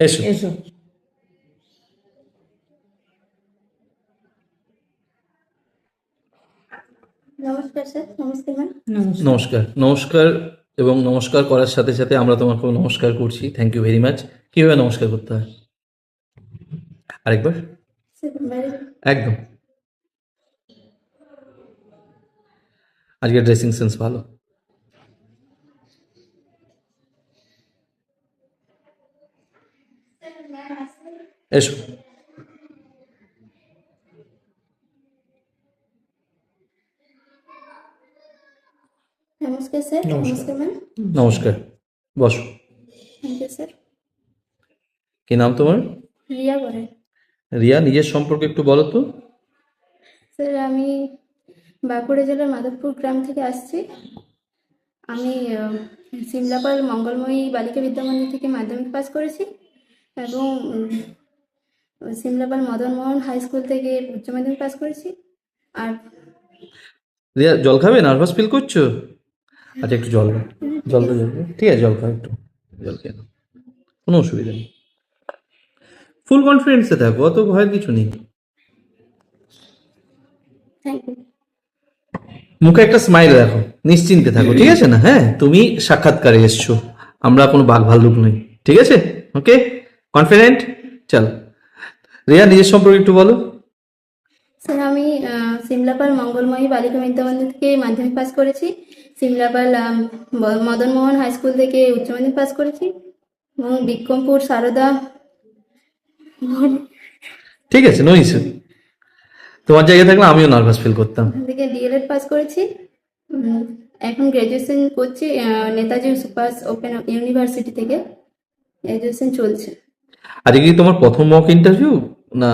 এসো। এসো। নমস্কার স্যার নমস্কার নমস্কার। নমস্কার। নমস্কার এবং নমস্কার করার সাথে সাথে আমরা তোমাকেও নমস্কার করছি। থ্যাংক ইউ ভেরি মাচ কীভাবে নমস্কার করতে হয়? আরেকবার। একদম। আজকে ড্রেসিং সেন্স ভালো। এসো। নমস্কার স্যার। নমস্কার। ম্যাম। নমস্কার। বসো। Thank you sir. কি নাম তোমার? রিয়া বলেন রিয়া নিজের সম্পর্কে একটু বলো তো। স্যার আমি বাঁকুড়া জেলার মাধবপুর গ্রাম থেকে আসছি। আমি সিমলাপাল মঙ্গলময়ী বালিকা বিদ্যা মন্দির থেকে মাধ্যমিক পাস করেছি। এবং সিমলাপাল মদন মোহন হাই স্কুল থেকে উচ্চ মাধ্যমিক পাস করেছি। আর রিয়া জল খাবে? নার্ভাস ফিল করছ? আচ্ছা একটু জল। জল তো জল ঠিক আছে জল খাও একটু। জল খেয়ে। কোনো অসুবিধা নেই। ফুল কনফিডেন্সে থাকো অত ভয়ের কিছু নেই। মুখে একটা স্মাইল রাখো। নিশ্চিন্তে থাকো ঠিক আছে না? হ্যাঁ তুমি সাক্ষাৎকারে এসছো। আমরা কোনো বাঘ ভাল্লুক নই। ঠিক আছে? ওকে কনফিডেন্ট চল। রিয়া নিজের সম্পর্কে একটু বলো। স্যার আমি সিমলাপাল মঙ্গলময়ী বালিকা বিদ্যা মন্দির থেকে মাধ্যমিক পাস করেছি। সিমলাপাল আম, ব- মদন মোহন হাই স্কুল থেকে উচ্চ মাধ্যমিক পাস করেছি। এবং বিক্রমপুর সারদা ঠিক আছে নো ইস্যু তোমার জায়গায় থাকলে আমিও নার্ভাস ফিল করতাম। থেকে ডিএলএড পাস করেছি। এখন গ্র্যাজুয়েশন করছি নেতাজি সুপার ওপেন ইউনিভার্সিটি থেকে। গ্র্যাজুয়েশন চলছে। আজকে কি তোমার প্রথম মক ইন্টারভিউ না?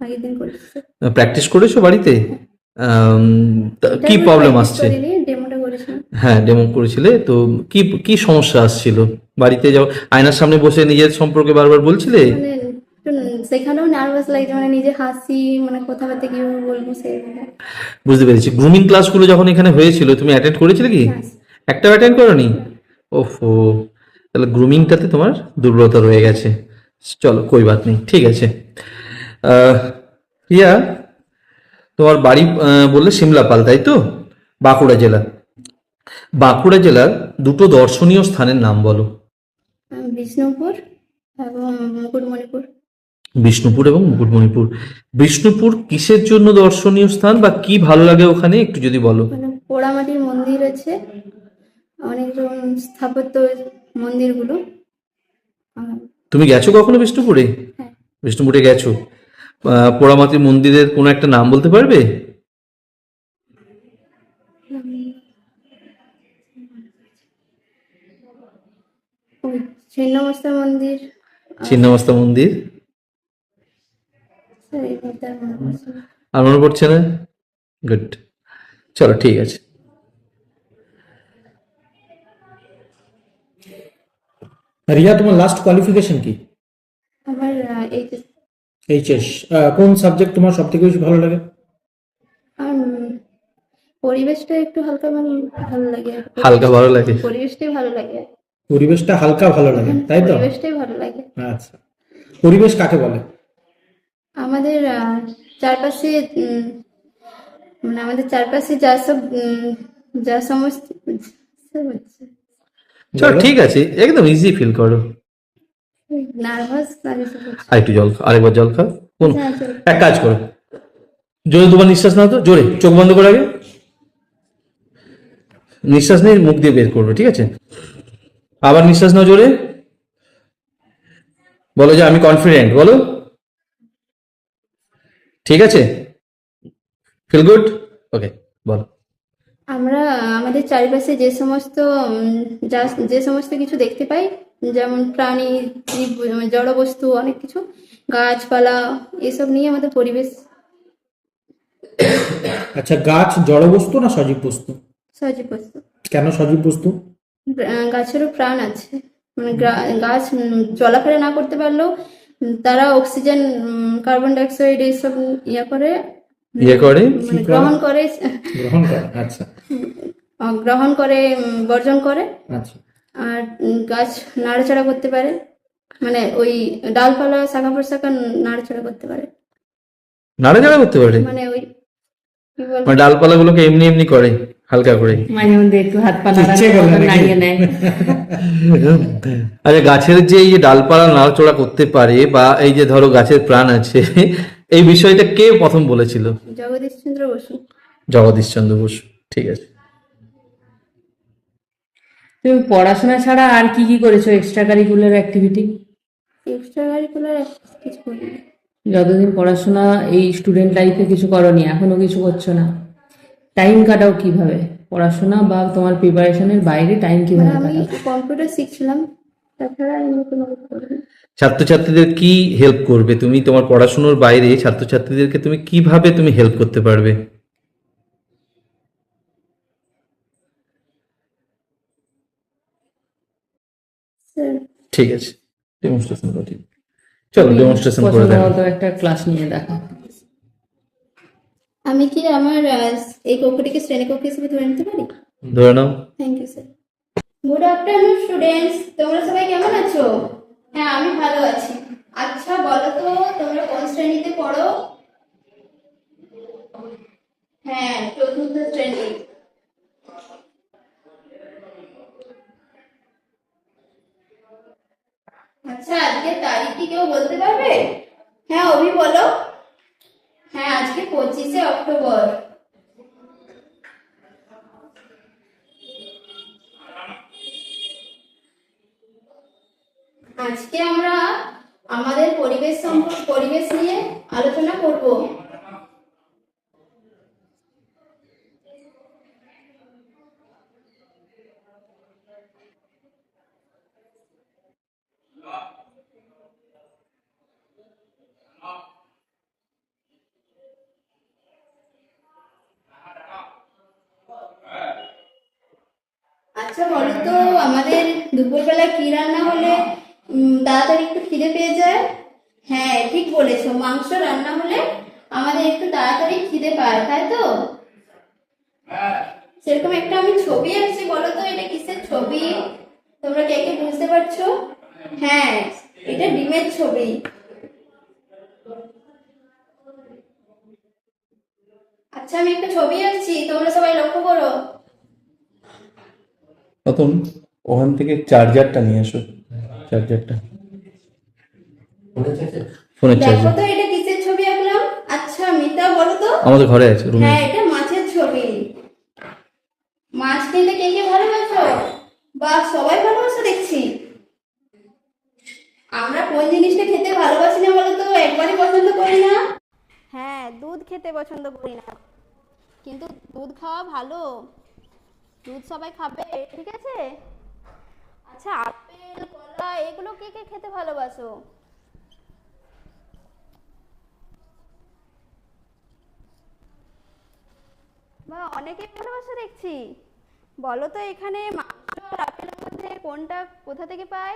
আগের দিন করেছি। প্র্যাকটিস করেছ বাড়িতে? কি প্রবলেম আসছে? হ্যাঁ ডেমো করেছিলে তো কি কি সমস্যা আসছিল? বাড়িতে যাও আয়নার সামনে বসে নিজের সম্পর্কে বারবার বলছিলে? মানে সেখানেও নার্ভাস লাগছে মানে নিজে হাসি মানে কথাবার্তা কীভাবে বলব সেই বুঝতে পেরেছি। গ্রুমিং ক্লাসগুলো যখন এখানে হয়েছিল তুমি অ্যাটেন্ড করেছিলে কি? একটাও অ্যাটেন্ড করনি? ওফো তাহলে গ্রুমিংটাতে তোমার দুর্বলতা রয়ে গেছে। চলো কই বাত নেই ঠিক আছে। আহ, রিয়া তোমার বাড়ি বললে সিমলাপাল তাই তো? বাঁকুড়া জেলা। বাঁকুড়া জেলার দুটো দর্শনীয় স্থানের নাম বলো। বিষ্ণুপুর এবং মুকুটমণিপুর বিষ্ণুপুর এবং মুকুটমণিপুর বিষ্ণুপুর কিসের জন্য দর্শনীয় স্থান বা কি ভালো লাগে ওখানে একটু যদি বলো। পোড়ামাটির মন্দির আছে অনেক রকম স্থাপত্য মন্দিরগুলো। তুমি গেছো কখনো বিষ্ণুপুরে? হ্যাঁ। বিষ্ণুপুরে গেছো। পোড়ামাতি মন্দিরের কোনো একটা নাম বলতে পারবে? ছিন্নমস্তা মন্দির। ছিন্নমস্তা মন্দির? মনে আর মনে পড়ছে না? গুড চলো ঠিক আছে। রিয়া তোমার লাস্ট কোয়ালিফিকেশন কি? আমার এইচএস কোন সাবজেক্ট তোমার সব থেকে বেশি ভালো লাগে? আর পরিবেশটা একটু হালকা ভালো ভালো লাগে। হালকা ভালো লাগে? পরিবেশটাই ভালো লাগে। পরিবেশটা হালকা ভালো লাগে তাই তো? পরিবেশটাই ভালো লাগে। আচ্ছা পরিবেশ কাকে বলে? আমাদের চারপাশে মানে আমাদের চারপাশে যা সব যা সমস্ত চলো ঠিক আছে একদম ইজি ফিল করো। নার্ভাস আর একটু জল খাও আরেকবার জল খাও কোন? হ্যাঁ, এক কাজ করো। জোরে দুবার নিঃশ্বাস নাও তো জোরে চোখ বন্ধ করে আগে। নিঃশ্বাস নিয়ে মুখ দিয়ে বের করবে ঠিক আছে? আবার নিঃশ্বাস নাও জোরে। বলো যে আমি কনফিডেন্ট বলো। ঠিক আছে? ফিল গুড ওকে বলো। আমরা আমাদের চারিপাশে যে সমস্ত যে সমস্ত কিছু দেখতে পাই যেমন প্রাণী জীব জড় বস্তু অনেক কিছু গাছপালা এসব নিয়ে আমাদের পরিবেশ। আচ্ছা গাছ জড় বস্তু না সজীব বস্তু? সজীব বস্তু। কেন সজীব বস্তু? গাছেরও প্রাণ আছে। মানে গাছ চলাফেরা না করতে পারলেও তারা অক্সিজেন কার্বন ডাইঅক্সাইড এইসব ইয়ে করে ইয়ে করে? মানে গ্রহণ করে। গ্রহণ করে আচ্ছা। গ্রহণ করে বর্জন করে। আচ্ছা। আর গাছ নাড়াচাড়া করতে পারে। মানে ওই ডালপালা শাখা প্রশাখা নাড়াচাড়া করতে পারে। নাড়াচাড়া করতে পারে? মানে ওই মানে ডালপালাগুলোকে এমনি এমনি করে হালকা করে। মাঝে মধ্যে একটু হাত পা? নাড়িয়ে নেয়। আচ্ছা গাছের যে এই যে ডালপালা নাড়াচড়া করতে পারে বা এই যে ধরো গাছের প্রাণ আছে এই বিষয়টা কে প্রথম বলেছিল? জগদীশ চন্দ্র বসু। জগদীশ চন্দ্র বসু ঠিক আছে। তুমি পড়াশোনা ছাড়া আর কি কি করেছ? Extra curricular activity extra curricular কিছু করিনি। যতদিন পড়াশোনা এই স্টুডেন্ট লাইফে কিছু করনি এখনও কিছু করছ না। টাইম কাটাও কীভাবে? পড়াশোনা বা তোমার প্রিপারেশনের বাইরে টাইম মানে কীভাবে আমি কাটাও? কম্পিউটার শিখছিলাম তাছাড়া এমনি কোনো কিছু করিনি। ছাত্রছাত্রীদের কি হেল্প করবে? তুমি তোমার পড়াশোনার বাইরে ছাত্রছাত্রীদেরকে তুমি কীভাবে তুমি হেল্প করতে পারবে? ঠিক আছে। ডেমনস্ট্রেশন করি চলো ডেমনস্ট্রেশন করে দেখো। একটা ক্লাস নিয়ে দেখো। আমি কি আমার এই কক্ষটিকে শ্রেণীকক্ষ হিসেবে ধরে নিতে পারি? ধরে নাও। Thank you sir good afternoon students তোমরা সবাই কেমন আছো? হ্যাঁ আমি ভালো আছি। আচ্ছা বলো তো, তোমরা কোন শ্রেণীতে পড়ো? হ্যাঁ চতুর্থ শ্রেণি। আচ্ছা আজকে তারিখ কেউ বলতে পারবে? হ্যাঁ অভি বলো। হ্যাঁ আজকে পঁচিশে অক্টোবর। আজকে আমরা আমাদের পরিবেশ সম্পর্কে পরিবেশ নিয়ে আলোচনা করব। আচ্ছা বলো তো, আমাদের দুপুরবেলা কি রান্না হলে তাড়াতাড়ি একটু খিদে পেয়ে যায়? হ্যাঁ ঠিক বলেছ। মাংস রান্না হলে আমাদের একটু তাড়াতাড়ি খিদে পায় তাই তো? সেরকম একটা আমি ছবি আঁকছি বলো তো এটা কিসের ছবি? তোমরা কে কে বুঝতে পারছ? হ্যাঁ এটা ডিমের ছবি। আচ্ছা আমি একটা ছবি আঁকছি তোমরা সবাই লক্ষ্য করো। নতুন ওখান থেকে চার্জারটা নিয়ে আসো চার্জারটা ফোনের দেখো তো এটা কিসের ছবি আঁকলাম? আচ্ছা মিতা বলো তো। আমাদের ঘরে আছে রুমে হ্যাঁ এটা মাছের ছবি। মাছ খেতে কে কে ভালোবাসো? বা সবাই ভালোবাসো দেখছি। আমরা কোন জিনিসটা খেতে ভালোবাসি না বলো তো? একবারই পছন্দ করি না। হ্যাঁ দুধ খেতে পছন্দ করি না। কিন্তু দুধ খাওয়া ভালো। দুধ সবাই খাবে ঠিক আছে? আচ্ছা কলা এগুলো কে কে খেতে ভালোবাসো? বা অনেকে ভালোবাসা দেখছি। বলো তো এখানে মাংস আর আপেলের মধ্যে কোনটা কোথা থেকে পাই?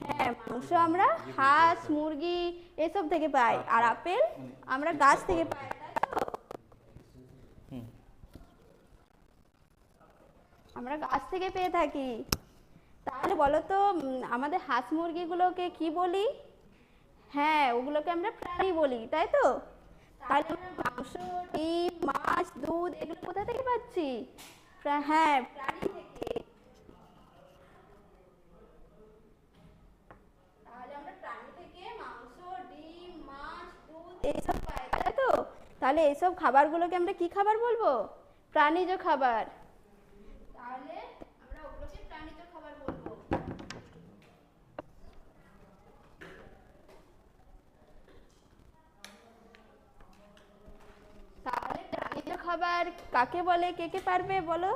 হ্যাঁ মাংস আমরা হাঁস, মুরগি এসব থেকে পাই। আর আপেল আমরা গাছ থেকে পাই আমরা গাছ থেকে পেয়ে থাকি। তাহলে বলো তো আমাদের হাঁস মুরগিগুলোকে কি বলি? হ্যাঁ ওগুলোকে আমরা প্রাণী বলি, তাই তো? তাহলে আমরা মাংস, ডিম, মাছ, দুধ, এগুলো কোথা থেকে পাচ্ছি? হ্যাঁ প্রাণী থেকে। তাহলে এইসব তাই তো? তাহলে এইসব খাবারগুলোকে আমরা কি খাবার বলব? প্রাণীজ খাবার তাহলে আমরা ওগুলোকে প্রাণীজ খাবার বলব তাহলে প্রাণীজ খাবার কাকে বলে, কে কে পারবে বলো?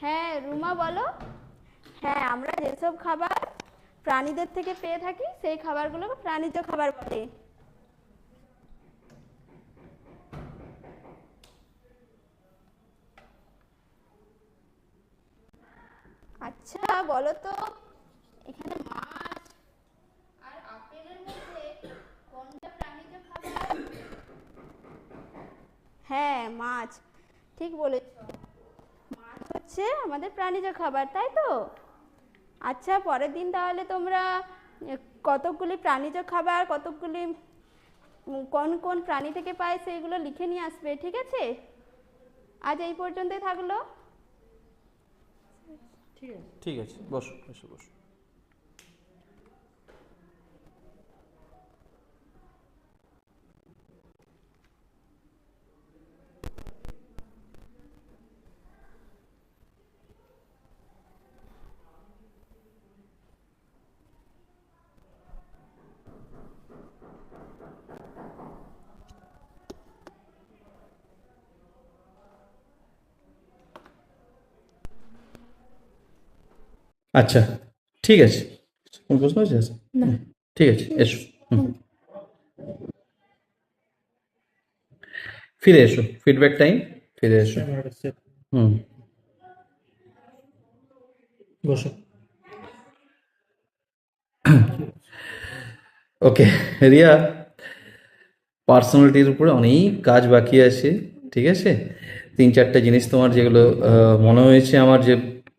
হ্যাঁ রুমা বলো। হ্যাঁ আমরা যেসব খাবার প্রাণীদের থেকে পেয়ে থাকি, সেই খাবারগুলোকে প্রাণীজ খাবার বলে আচ্ছা বলো তো, এখানে মাছ আর আপেলের মধ্যে কোনটা প্রাণীজ খাবার হ্যাঁ মাছ। ঠিক বলেছ। মাছ হচ্ছে আমাদের প্রাণীজ খাবার তাই তো? আচ্ছা পরের দিন তাহলে তোমরা কতকগুলি প্রাণীজ খাবার কতকগুলি কোন কোন প্রাণী থেকে পায় সেইগুলো লিখে নিয়ে আসবে ঠিক আছে? আজ এই পর্যন্তই থাকল। ঠিক আছে। ঠিক আছে বসো বসো বসো। আচ্ছা ঠিক আছে। কোন প্রশ্ন আছে? হুম, ঠিক আছে এসো। হুম। ফিরে এসো ফিডব্যাক টাইম ফিরে এসো। হুম। বসো। ওকে রিয়া পার্সোনালিটির উপরে অনেক কাজ বাকি আছে ঠিক আছে? তিন চারটে জিনিস তোমার যেগুলো মনে হয়েছে আমার যে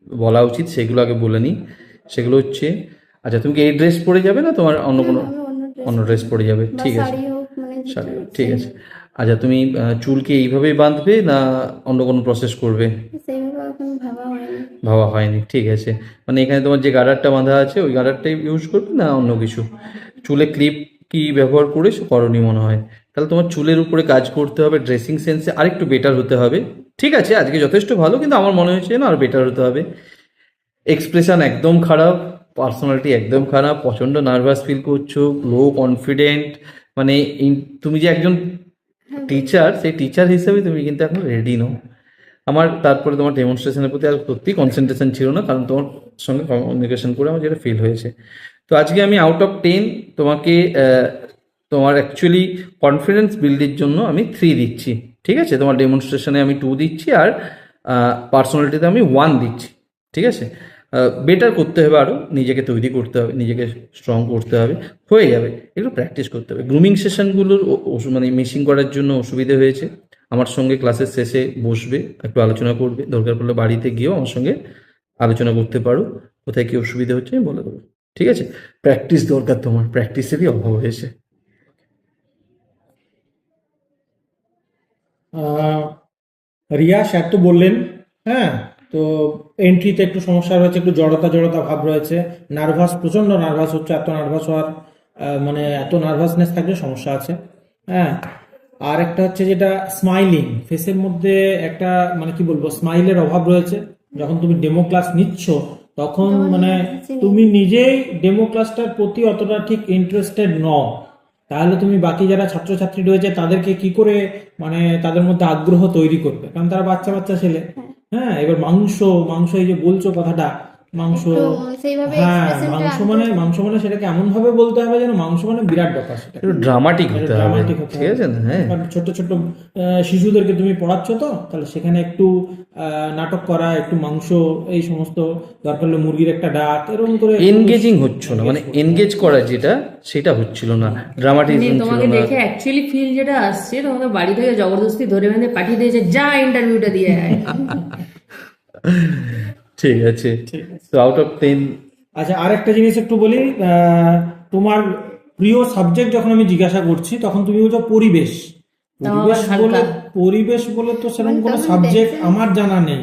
বলা উচিত সেগুলো আগে বলে নিই। সেগুলো হচ্ছে আচ্ছা তুমি কি এই ড্রেস পরে যাবে না তোমার অন্য কোনো? অন্য ড্রেস পরে যাবে ঠিক আছে। শাড়ি মানে ঠিক আছে। আচ্ছা তুমি চুলকে এইভাবেই বাঁধবে না অন্য কোনো প্রসেস করবে? ভাবা হয়নি। ভাবা হয়নি ঠিক আছে। মানে এখানে তোমার যে গার্ডারটা বাঁধা আছে ওই গার্ডারটাই ইউজ করবে না অন্য কিছু? চুলে ক্লিপ কি ব্যবহার করে করনি মনে হয়। তাহলে তোমার চুলের উপরে কাজ করতে হবে ড্রেসিং সেন্সে আরেকটু বেটার হতে হবে। ঠিক আছে আজকে যথেষ্ট ভালো কিন্তু আমার মনে হয়েছে না আর বেটার হতে হবে। এক্সপ্রেশন একদম খারাপ পার্সোনালিটি একদম খারাপ প্রচণ্ড নার্ভাস ফিল করছ লো কনফিডেন্ট মানে তুমি যে একজন টিচার সেই টিচার হিসেবে তুমি কিন্তু এখন রেডি নও। আমার তারপরে তোমার ডেমনস্ট্রেশনের প্রতি আর সত্যি কনসেন্ট্রেশন ছিল না কারণ তোমার সঙ্গে কমিউনিকেশন করে আমার যেটা ফিল হয়েছে। তো আজকে আমি আউট অফ টেন তোমাকে তোমার অ্যাকচুয়ালি কনফিডেন্স বিল্ডের জন্য আমি থ্রি দিচ্ছি। ঠিক আছে? তোমার ডেমনস্ট্রেশনে আমি টু দিচ্ছি আর পার্সোনালিটিতে আমি ওয়ান দিচ্ছি। ঠিক আছে? বেটার করতে হবে আরও নিজেকে তৈরি করতে হবে, নিজেকে স্ট্রং করতে হবে। হয়ে যাবে। একটু প্র্যাকটিস করতে হবে। গ্রুমিং সেশনগুলোর মানে মিসিং করার জন্য অসুবিধে হয়েছে। আমার সঙ্গে ক্লাসের শেষে বসবে, একটু আলোচনা করবে। দরকার পড়লে বাড়িতে গিয়েও আমার সঙ্গে আলোচনা করতে পারো। কোথায় কী অসুবিধা হচ্ছে আমি বলে দেবো। ঠিক আছে? প্র্যাকটিস দরকার তোমার প্র্যাকটিসেরই অভাব হয়েছে। রিয়া, স্যার তো বললেন হ্যাঁ? তো এন্ট্রিতে একটু সমস্যা রয়েছে, একটু জড়তা জড়তা ভাব রয়েছে। নার্ভাস প্রচণ্ড নার্ভাস হচ্ছে, এত নার্ভাস হওয়ার মানে এত নার্ভাসনেস থাকলে সমস্যা আছে। হ্যাঁ? আর একটা হচ্ছে যেটা স্মাইলিং ফেসের মধ্যে একটা মানে কি বলব স্মাইলের অভাব রয়েছে। যখন তুমি ডেমো ক্লাস নিচ্ছ তখন মানে তুমি নিজেই ডেমো ক্লাসটার প্রতি অতটা ঠিক ইন্টারেস্টেড নও। তাহলে তুমি বাকি যারা ছাত্রছাত্রী রয়েছে তাদেরকে কি করে মানে তাদের মধ্যে আগ্রহ তৈরি করবে? কারণ তারা বাচ্চা বাচ্চা ছেলে হ্যাঁ এবার মাংস মাংস এই যে বলছো কথাটা মাংস সেইভাবে হ্যাঁ মাংস মানে মাংস মানে সেটাকে এমন ভাবে বলতে হবে যেন মাংস মানে বিরাট ব্যাপার সেটা একটু ড্রামাটিক হতে হবে। ঠিক আছে হ্যাঁ। ছোট ছোট আহ, শিশুদেরকে তুমি পড়াচ্ছ তো তাহলে সেখানে একটু আহ, নাটক করা একটু মাংস এই সমস্ত দরকার হলে মুরগির একটা ডাক এরকম করে এনগেজিং হচ্ছে না মানে এনগেজ করা যেটা সেটা হচ্ছিল না ড্রামাটিক ড্রামাটিজম ছিল তোমাকে দেখে অ্যাকচুয়ালি ফিল যেটা আসছে তোমাকে বাড়ি থেকে জবরদস্তি ধরে বেঁধে পাঠিয়ে দিয়েছে যা ইন্টারভিউটা দিয়ে আয়। ঠিক আছে। তো আউট অফ টেন আচ্ছা আর একটা জিনিস একটু বলি আহ, তোমার প্রিয় সাবজেক্ট যখন আমি জিজ্ঞাসা করছি তখন তুমি বলছো পরিবেশ। পরিবেশ বলে পরিবেশ বলে তো সেরকম মানে কোনো সাবজেক্ট আমার জানা নেই।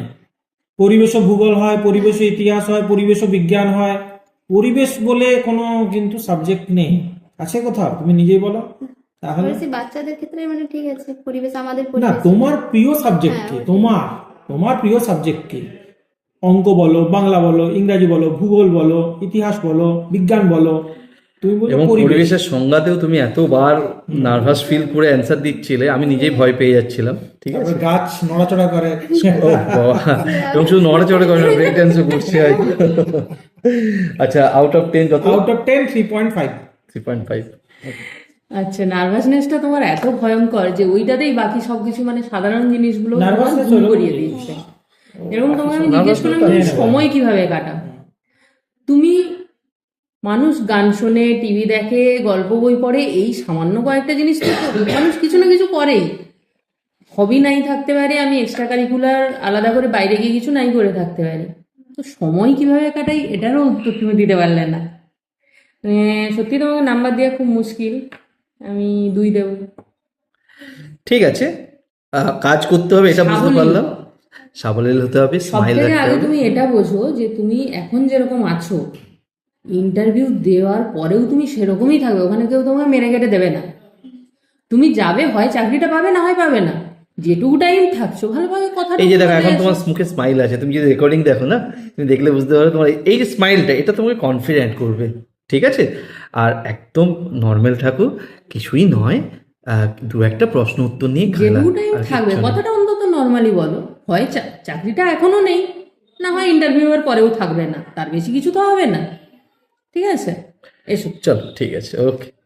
পরিবেশ ভূগোল হয় পরিবেশ ইতিহাস হয় পরিবেশ বিজ্ঞান হয়। পরিবেশ বলে কোনো কিন্তু সাবজেক্ট নেই। আছে কোথাও? তুমি নিজেই বলো। তাহলে বাচ্চাদের ক্ষেত্রে মানে ঠিক আছে পরিবেশ আমাদের না তোমার প্রিয় সাবজেক্ট কি? হ্যাঁ, তোমার তোমার প্রিয় সাবজেক্ট কি? অঙ্ক বলো বাংলা বলো ইংরাজি বলো ভূগোল বলো ইতিহাস বলো বিজ্ঞান বলো তুমি এবং পরিবেশের সংজ্ঞাতেও তুমি এতবার নার্ভাস ফিল করে অ্যান্সার দিচ্ছিলে আমি নিজেই ভয় পেয়ে যাচ্ছিলাম ঠিক আছে? গাছ নড়াচড়া করে। ও বাবা এবং শুধু নড়াচড়া করে ব্রেক ড্যান্সও করছে আচ্ছা আউট অফ টেন কত out of ten three point five three point five আচ্ছা নার্ভাসনেসটা তোমার এত ভয়ঙ্কর যে ওইটাতেই বাকি সবকিছু মানে সাধারণ জিনিসগুলো হলো করিয়ে দিচ্ছে। এরকম তোমাকে আমি জিজ্ঞেস করলাম তুমি সময় কীভাবে কাটাও? তুমি মানুষ গান শোনে টিভি দেখে গল্প বই পড়ে এই সামান্য কয়েকটা জিনিস তো মানুষ কিছু না কিছু করেই। হবি নাই থাকতে পারে আমি এক্সট্রা কারিকুলার আলাদা করে বাইরে গিয়ে কিছু নাই করে থাকতে পারি। তো সময় কীভাবে কাটাই এটারও উত্তর তুমি দিতে পারলে না। সত্যি তোমাকে নাম্বার দেওয়া খুব মুশকিল আমি দুই দেবো। ঠিক আছে। কাজ করতে হবে এটা বুঝতে পারলাম। সাবলীল হতে হবে স্মাইল রাখতে আগে তুমি এটা বোঝো যে তুমি এখন যেরকম আছো ইন্টারভিউ দেওয়ার পরেও তুমি সেরকমই থাকবে ওখানে কেউ তোমাকে মেরে কেটে দেবে না। তুমি যাবে হয় চাকরিটা পাবে না হয় পাবে না। যেটুকু টাইম থাকছো ভালোভাবে কথা এই যে দেখো এখন তোমার মুখে স্মাইল আছে তুমি যদি রেকর্ডিং দেখো না তুমি দেখলে বুঝতে পারো তোমার এই যে স্মাইলটা এটা তোমাকে কনফিডেন্ট করবে ঠিক আছে? আর একদম নর্মাল থাকো কিছুই নয় দু একটা প্রশ্ন উত্তর নিয়ে যেটুকু টাইম থাকবে কথাটা অন্তত নর্মালি বলো। হয় চাকরিটা এখনও নেই। না হয় ইন্টারভিউ এর পরেও থাকবে না। তার বেশি কিছু তো হবে না। ঠিক আছে? এসো। চলো, ঠিক আছে। ওকে